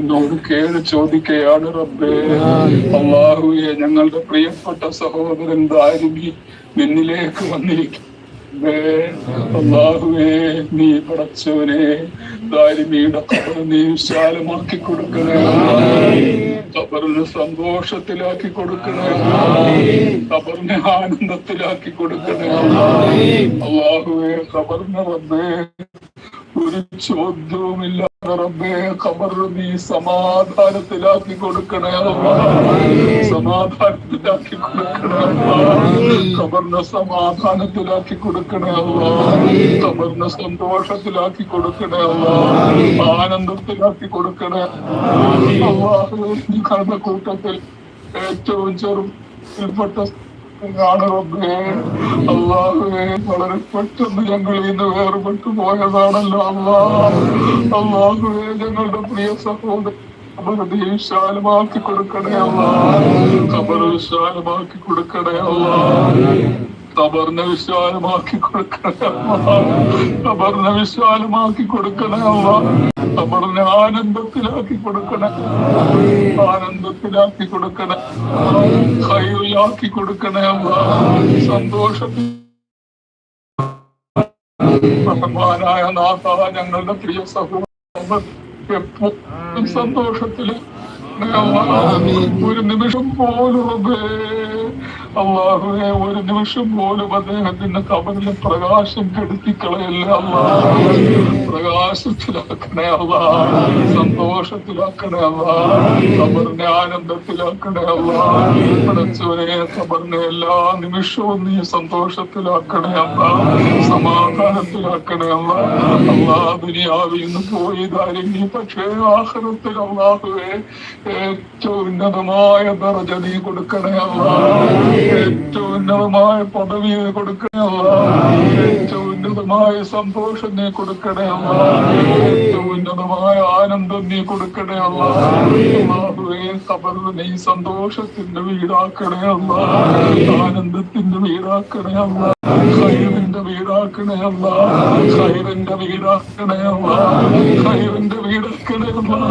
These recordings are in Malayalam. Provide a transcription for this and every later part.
എന്നോട് കേട് ചോദിക്കുകയാണ് റബ്ബേ. അള്ളാഹുയെ ഞങ്ങളുടെ പ്രിയപ്പെട്ട സഹോദരൻ ദാരിമി നിന്നിലേക്ക് വന്നിരിക്കും അള്ളാഹുവേ നീ പടച്ചവനെ ദാരിമിയുടെ കബർ നീ വിശാലമാക്കി കൊടുക്കണേ. കബറിന് സന്തോഷത്തിലാക്കി കൊടുക്കണേ. കബറിനെ ആനന്ദത്തിലാക്കി കൊടുക്കണേ. അള്ളാഹുവേ കബറിന് റബ്ബേ ഒരു ചോദ്യവുമില്ലാതെ റബ്ബേ ഖബർ നീ സമാധാനത്തിലാക്കി കൊടുക്കണേ. സമാധാനത്തിലാക്കി കൊടുക്കണേ. ഖബറിനെ സമാധാനത്തിലാക്കി കൊടുക്കണേ. ഖബറിനെ സന്തോഷത്തിലാക്കി കൊടുക്കണേ. ആനന്ദത്തിലാക്കി കൊടുക്കണേ അള്ളാഹു നിങ്ങളുടെ കൂട്ടത്തിൽ ഏറ്റവും ചെറുപ്പെട്ട ആണ് റബ്ബേ വളരെ പോയതാണല്ലോ അള്ളാ അള്ളാഹുവേ ഞങ്ങളുടെ പ്രിയ സഹോദരൻ വിശാലമാക്കി കൊടുക്കണേ ഖബർ വിശാലമാക്കി കൊടുക്കണേ ഖബറിനെ വിശാലമാക്കി കൊടുക്കണേ ഖബറിനെ വിശാലമാക്കി കൊടുക്കണേ അള്ളാ ഖബറിനെ ആനന്ദത്തിലാക്കി കൊടുക്കണം. ആനന്ദത്തിലാക്കി കൊടുക്കണം. ഹൈറിലാക്കി കൊടുക്കണേ സന്തോഷത്തിൽ ായ നാഥ ഞങ്ങളുടെ പ്രിയ എപ്പോഴും സന്തോഷത്തിൽ ഒരു നിമിഷം പോലും അള്ളാഹുവെ ഒരു നിമിഷം പോലും അദ്ദേഹത്തിന്റെ കബറിൽ പ്രകാശം കെടുത്തിക്കളയല്ല പ്രകാശത്തിലാക്കണേ അവ സന്തോഷത്തിലാക്കണേ അവ കബറിനെ ആനന്ദത്തിലാക്കണേ അല്ലാ പടച്ചവനെ കബറിനെ എല്ലാ നിമിഷവും നീ സന്തോഷത്തിലാക്കണേ അവ സമാധാനത്തിലാക്കണേ അവ അല്ലാ ദുനിയാവിൽ നിന്ന് പോയി നീ പക്ഷേ ആഹ്റത്തിൽ അള്ളാഹുവെ ഏറ്റവും ഉന്നതമായ ദർജ നീ കൊടുക്കണേ അല്ലാ ഏറ്റവും ഉന്നതമായ പദവി നീ കൊടുക്കണേ അല്ലാ ഏറ്റവും ഉന്നതമായ സന്തോഷം നീ കൊടുക്കണേ ഏറ്റവും ഉന്നതമായ ആനന്ദം നീ കൊടുക്കണേ അല്ലാ കബറിൽ നീ സന്തോഷത്തിന്റെ വീടാക്കണേ അല്ലാ ആനന്ദത്തിന്റെ വീടാക്കണേ അല്ലാ ഖൈറിന്റെ വീടാക്കണേ അല്ലാ ഖൈറിന്റെ വീടാക്കണേ അല്ല ഖൈറിന്റെ വീടാക്കണേ അല്ല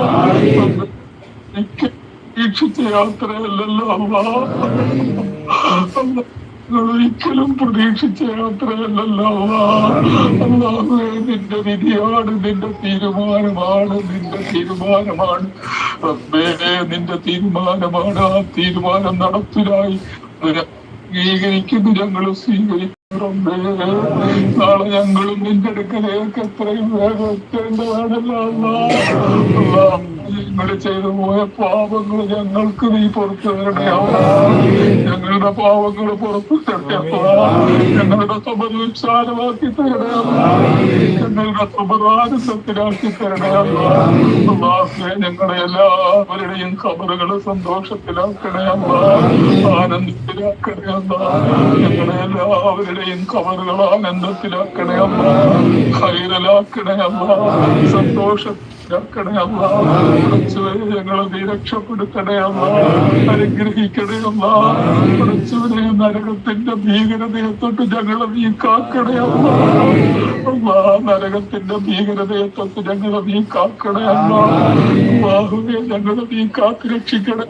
എനിക്ക് പ്രതീക്ഷിച്ച യാത്രയല്ലല്ലോ അല്ലാ ഒരിക്കലും പ്രതീക്ഷിച്ച യാത്രയല്ലല്ലോ അല്ലാ. അല്ലാഹുവേ നിന്റെ വിധിയാണ് നിന്റെ തീരുമാനമാണ് നിന്റെ തീരുമാനമാണ്. റബ്ബേനെ നിന്റെ തീരുമാനമാണ്. ആ തീരുമാനം നടപ്പിലായി. സ്വീകരിക്കുന്നു ഞങ്ങൾ സ്വീകരിക്കുന്നു റബ്ബേ നാളെ ഞങ്ങളും നിന്റെ അടുക്കലേക്ക് എത്രയും വേഗം എത്തേണ്ടതാണല്ലോ അല്ലാ, ചെയ്തു പോയ പാപങ്ങൾ ഞങ്ങൾക്ക് നീ പുറത്തു തരണേ ഞങ്ങളുടെ പാവങ്ങൾ പുറത്തു തരണേ ഞങ്ങളുടെ വിശാലമാക്കി തരണേ ഞങ്ങളുടെ കബർ ആനന്ദത്തിലാക്കി തരണേ ഞങ്ങളുടെ എല്ലാവരുടെയും ഖബറുകൾ സന്തോഷത്തിലാക്കണേ. ആനന്ദത്തിലാക്കണേ. ഞങ്ങളുടെ എല്ലാവരുടെയും ഖബറുകൾ ആനന്ദത്തിലാക്കണേ അല്ലാ. ഖൈറിലാക്കണേ സന്തോഷത്തിലാക്കണേ അല്ലാ. ഞങ്ങളെ നീ രക്ഷപ്പെടുത്തണേ അമ്മ. അനുഗ്രഹിക്കണേ അമ്മ. നരകത്തിന്റെ ഭീകരതയെ തൊട്ട് ഞങ്ങളെ നീ കാക്കണേ അല്ലാ. അമ്മ നരകത്തിന്റെ ഭീകരതയെ തൊട്ട് ഞങ്ങളെ നീ കാക്കണേ അമ്മ ഞങ്ങളെ നീ കാത്തു രക്ഷിക്കണേ.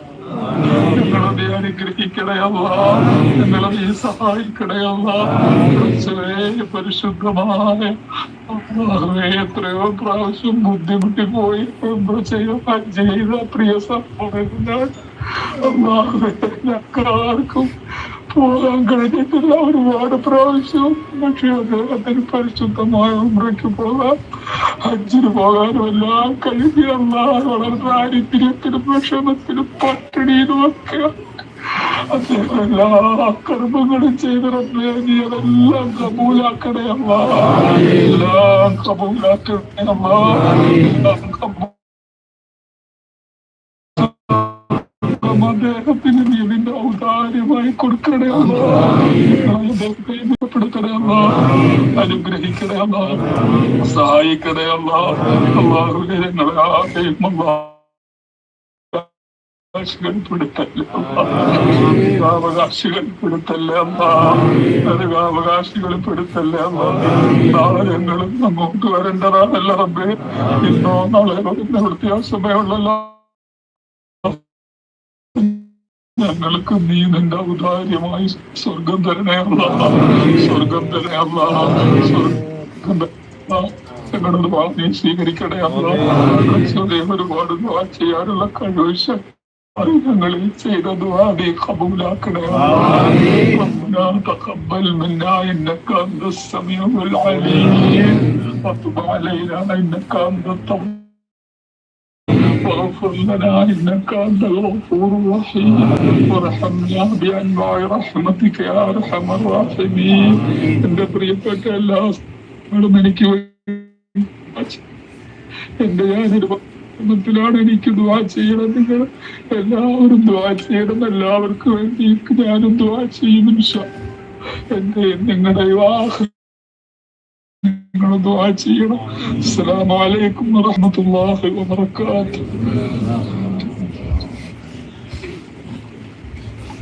ഞങ്ങളെ അനുഗ്രഹിക്കണേ അമ്മ. ഞങ്ങളെ നീ സഹായിക്കണേ അമ്മ. പരിശുദ്ധമായ എത്രയോ പ്രാവശ്യം ബുദ്ധിമുട്ടി പോയി. ചെയ്ത പ്രിയ സഹോദരനാണ് പോകാൻ കഴിഞ്ഞിട്ടില്ല. ഒരുപാട് പ്രാവശ്യം. പക്ഷെ അദ്ദേഹത്തിന് പരിശുദ്ധമായ ഉമ്രയ്ക്ക് പോകാൻ അജിന് പോകാനും എല്ലാം കഴിഞ്ഞ വളരെ ദാരിദ്ര്യത്തിനും വിഷമത്തിനും പട്ടിണിയിലും ഒക്കെ അദ്ദേഹം എല്ലാ കർമ്മങ്ങളും ചെയ്ത് റബ്ബേ നീ അതെല്ലാം കബൂലാക്കണേ അമ്മ. എല്ലാം കബൂലാക്കണേ അമ്മ. അദ്ദേഹത്തിന് നീ നിന്റെ ഔദാര്യമായി കൊടുക്കണേ അമ്മ. രക്ഷപ്പെടുത്തണേ അമ്മ. അനുഗ്രഹിക്കണേ അമ്മ. സഹായിക്കണേ അമ്മ. അള്ളാഹുവിനെ ഞങ്ങളെ അമ്മ അവകാശികൾ നാളെ ഞങ്ങളും നമുക്ക് വരേണ്ടതാണല്ല റബ്ബേ. ഇന്നോ നാളെ വരുന്ന വ്യത്യാസമേയുള്ളല്ലോ ഞങ്ങൾക്ക് നീ നിന്റെ ഔദാര്യമായി സ്വർഗം സ്വർഗം തരണയല്ല സ്വർഗം തരണ ഞങ്ങളുടെ വാങ്ങി സ്വീകരിക്കണേ അല്ല ഒരുപാട് ചെയ്യാനുള്ള കഴിവ് ഞങ്ങളിൽ ചെയ്ത ദുആ നീ കബൂലാക്കണേ ربنا تقبل منا انك انت السميع العليم وتب علينا انك انت التواب واغفر لنا انك انت الغفور الرحيم وارحمنا بانواع رحمتك يا ارحم الراحمين എന്റെ പ്രിയപ്പെട്ട എല്ലാ സ്ത്രീകളും എനിക്ക് വേണ്ടി എന്റെ ഞാനൊരു ത്തിലാണ് എനിക്ക് ദുവാ ചെയ്യണം. നിങ്ങൾ എല്ലാവരും ദുവാ ചെയ്യണം. എല്ലാവർക്കും വേണ്ടി ഞാനും ദുവാ ചെയ്യും. എന്റെ നിങ്ങളുടെ വിവാഹ ചെയ്യണം. അസ്സലാമലൈക്കും അലൈക്കും വറഹ്മത്തുള്ളാഹി വബറകാതുഹു.